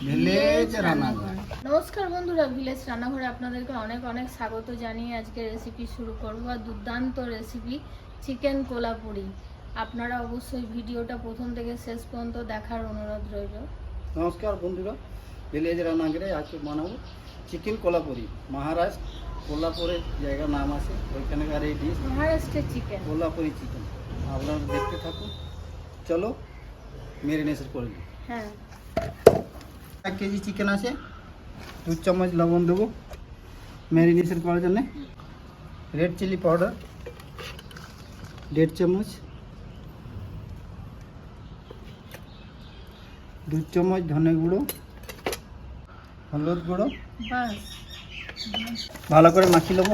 Village রান্নাঘর নমস্কার বন্ধুরা ভিলেজ রান্নাঘরে আপনাদেরকে অনেক অনেক স্বাগত জানিয়ে আজকে রেসিপি শুরু করব। আর দুর্দান্ত রেসিপি চিকেন কোলাপুরি আপনারা অবশ্যই ভিডিওটা প্রথম থেকে শেষ পর্যন্ত দেখার অনুরোধ রইল। নমস্কার বন্ধুরা ভিলেজ রান্নাঘরে আজকে বানাবো চিকেন কোলাপুরি মহারাষ্ট্র কোল্লাপুরের জায়গার নাম আছে ওইখানকার এই ডিশ মহারাষ্ট্রের চিকেন কোল্লাপুরি চিকেন আপনারা দেখতে থাকুন। চলো মেরিনেশন করে দিই হ্যাঁ। এক কেজি চিকেন আছে দু চামচ লবণ দেবো ম্যারিনেশন করার জন্যে রেড চিলি পাউডার দেড় চামচ দু চামচ ধনে গুঁড়ো হলুদ গুঁড়ো বাস ভালো করে মাখিয়ে নেব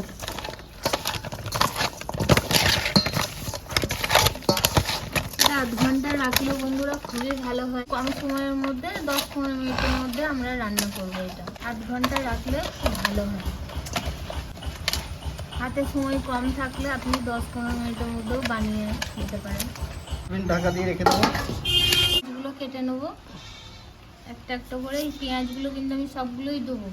এটা আধ ঘণ্টা রাখলেও বন্ধুরা খুবই ভালো হয়। কম সময়ের মধ্যে দশ পনেরো মিনিটের মধ্যে আমরা রান্না করব এটা। আধ ঘণ্টা রাখলে খুব ভালো হয়। হাতে সময় কম থাকলে আপনি দশ পনেরো মিনিটের মধ্যেও বানিয়ে নিতে পারেন। ঢাকা দিয়ে রেখে দেবো। এগুলো কেটে নেব। একটা একটা করে এই পেঁয়াজগুলো কিন্তু আমি সবগুলোই দেবো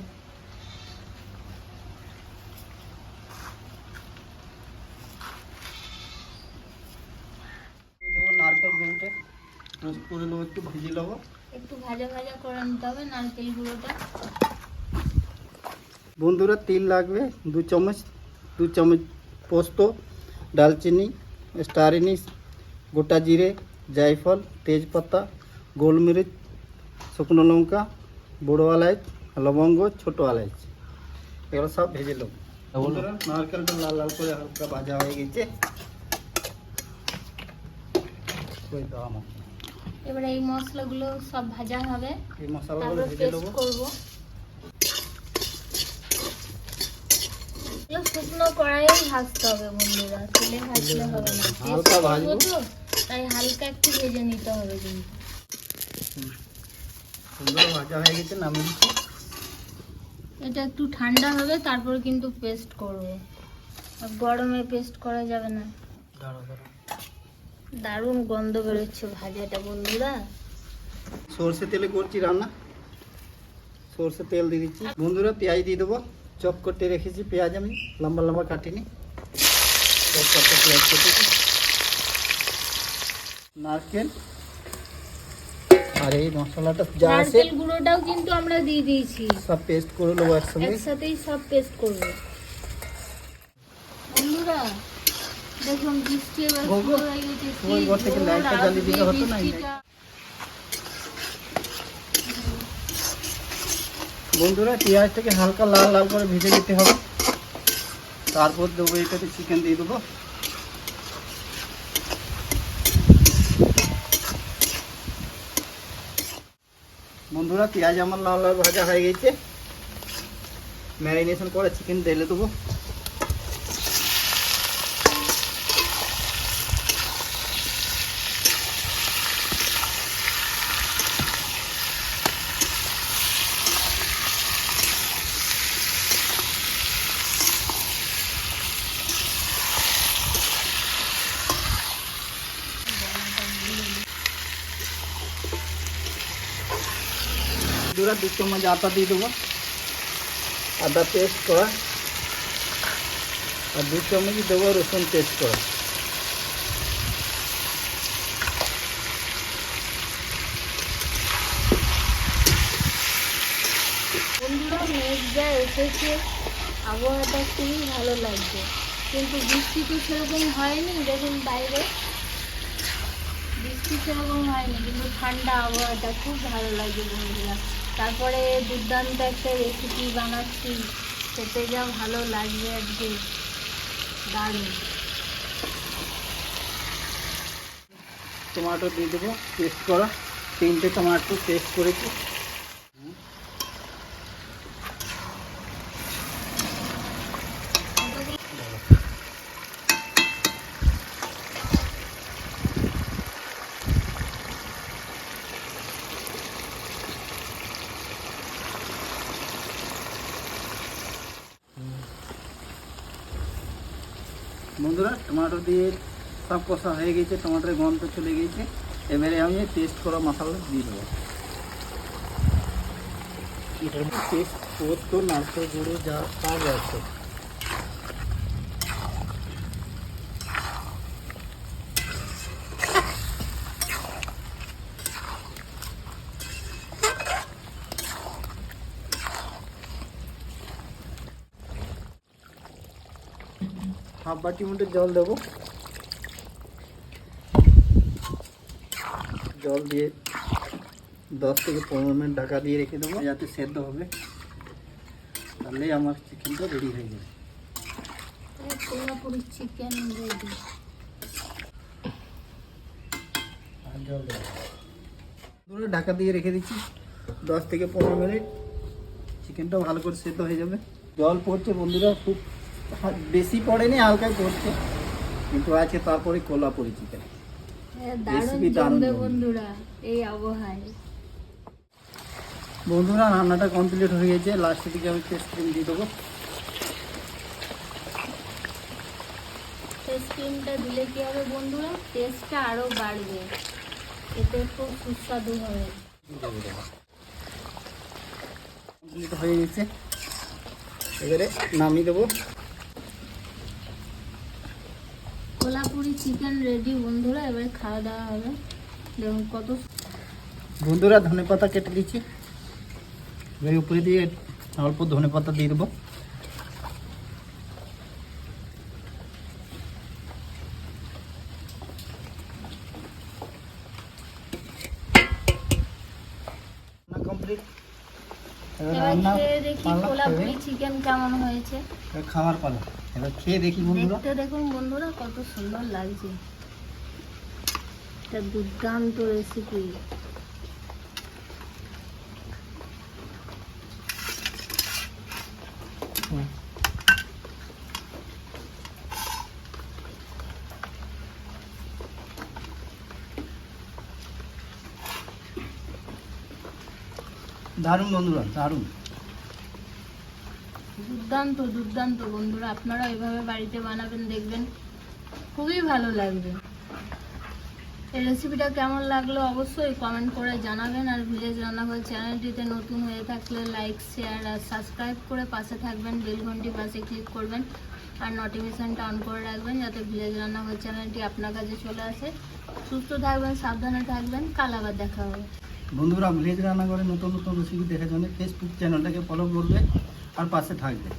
নারকেল গুঁড়োটা রোস্ট করে নেব একটু ভেজে নেব একটু ভাজা ভাজা করে নিতে হবে নারকেল গুঁড়োটা। বন্ধুরা তিল লাগবে দু চামচ দু চামচ পোস্ত ডালচিনি স্টার ইনিস গোটা জিরে জায়ফল তেজপাতা গোলমরিচ শুকনো লঙ্কা বড়ো এলাচ লবঙ্গ ছোটো এলাচ। এগুলো সব ভেজে নেব বন্ধুরা নারকেলটা লাল লাল করে হালকা ভাজা হয়ে গেছে। আমার এবারে এই মশলাগুলো সব ভাজা হবে। এই মশলাগুলো ভেজে নেব। করব। শুকনো কড়াইয়ে ভাজতে হবে বন্ধুরা তেলে ভাজলে হবে না। হালকা ভাজবো। তাই হালকা একটু ভেজে নিতে হবে কিন্তু। সুন্দর ভাজা হয়ে গেছে নামিয়ে এটা একটু ঠান্ডা হবে তারপর কিন্তু পেস্ট করব। আর গরমে পেস্ট করা যাবে না। দাঁড়া দাঁড়া দারুণ গন্ধ বেরোচ্ছে ভাজাটা বন্ধুরা। সর্ষে তেলে করছি রান্না। সর্ষে তেল দিয়ে দিচ্ছি। বন্ধুরা পেঁয়াজ দিয়ে দেবো। চপ করতে রেখেছি পেঁয়াজ আমি। লম্বা লম্বা কাটিনি। চপ করতে পেঁয়াজ কেটেছি। নারকেল আর এই মশলাটা যা আছে গুঁড়োটাও কিন্তু আমরা দিয়ে দিয়েছি। সব পেস্ট করে নেব একসঙ্গে। একসাথেই সব পেস্ট করব। বন্ধুরা দেখুন বৃষ্টি এবার হয়ে গেছে থেকে লাইটটা জ্বালিয়ে দিলে হতো না, বন্ধুরা পেঁয়াজটাকে হালকা লাল লাল করে ভেজে নিতে হবে। তারপর দেবো এটাতে চিকেন দিয়ে দেবো। বন্ধুরা পেঁয়াজ আমার লাল লাল ভাজা হয়ে গেছে। ম্যারিনেশন করে চিকেন ঢেলে দেবো। বন্ধুরা দু চামচ আটা দিয়ে দেবো। আদা পেস্ট করা। আর দু চামচ দেবো রসুন পেস্ট করা। এসেছে, আবহাওয়াটা খুবই ভালো লাগছে। কিন্তু বৃষ্টি তো সেরকম হয়নি, দেখুন বাইরে। বৃষ্টি সেরকম হয়নি, কিন্তু ঠান্ডা আবহাওয়াটা খুব ভালো লাগছে বন্ধুরা। তারপরে দুর্দান্ত একটা রেসিপি বানাচ্ছি। খেতে যা ভালো লাগবে আজকে। দারুণ। টমেটো দিয়ে দেবো। পেস্ট করা। তিনটে টমেটো পেস্ট করেছি। বন্ধুরা টমাটো দিয়ে সব কষা হয়ে গেছে টমাটোর গন্ধ চলে গেছে। এবারে আমি টেস্ট করা মশলা দিয়ে দেবো। এটার মধ্যে পোস্ত নারকেল গুঁড়ো যা পাওয়া আছে। হাফ বাটি মতো জল দেবো। জল দিয়ে দশ থেকে পনেরো মিনিট ঢাকা দিয়ে রেখে দেবো, যাতে সেদ্ধ হবে। তাহলেই আমার চিকেনটা রেডি হয়ে যাবে। আর জল দেবো ঢাকা দিয়ে রেখে দিচ্ছি। দশ থেকে পনেরো মিনিট। চিকেনটা ভালো করে সেদ্ধ হয়ে যাবে। জল পড়ছে বন্ধুরা, খুব বেশি পড়েনি হালকাই পড়ছে কিন্তু আছে তারপরে জমবে জমবে। বন্ধুরা এই আবহাওয়ায়। বন্ধুরা রান্নাটা কমপ্লিট হয়ে গেছে। লাস্টের দিকে আমি টেস্ট ক্রিম দিয়ে দেবো। ফেস ক্রিমটা দিলে কি হবে বন্ধুরা? টেস্টটা আরও বাড়বে। এতে খুব সুস্বাদু হবে। কমপ্লিট হয়ে গেছে। এবারে নামিয়ে দেবো। চিকেন রেডি বন্ধুরা এবারে খাওয়া দাওয়া হবে। দেখুন কত বন্ধুরা ধনে পাতা কেটে দিচ্ছি। উপরে দিয়ে অল্প ধনে পাতা দিয়ে দেবো। দেখি চিকেন কেমন হয়েছে। খাওয়ার পালা। এবার খেয়ে দেখি বন্ধুরা। দেখতে দেখুন বন্ধুরা কত সুন্দর লাগছে। দুর্দান্ত রেসিপি। দারুণ বন্ধুরা দারুণ। দুর্দান্ত দুর্দান্ত বন্ধুরা। আপনারা এভাবে বাড়িতে বানাবেন, দেখবেন খুবই ভালো লাগবে। এই রেসিপিটা কেমন লাগল অবশ্যই কমেন্ট করে জানাবেন। আর ভিলেজ রান্নাঘর চ্যানেলটিতে নতুন হয়ে থাকলে লাইক শেয়ার আর সাবস্ক্রাইব করে পাশে থাকবেন। বেল ঘন্টি পাশে ক্লিক করবেন। আর নোটিফিকেশানটা অন করে রাখবেন যাতে ভিলেজ রান্নাঘর চ্যানেলটি আপনার কাছে চলে আসে। সুস্থ থাকবেন, সাবধানে থাকবেন। কাল আবার দেখা হবে। বন্ধুরা ভিলেজ রান্না করে নতুন নতুন রেসিপি দেখার জন্য ফেসবুক চ্যানেলটাকে ফলো করবে। আর পাশে থাকবে।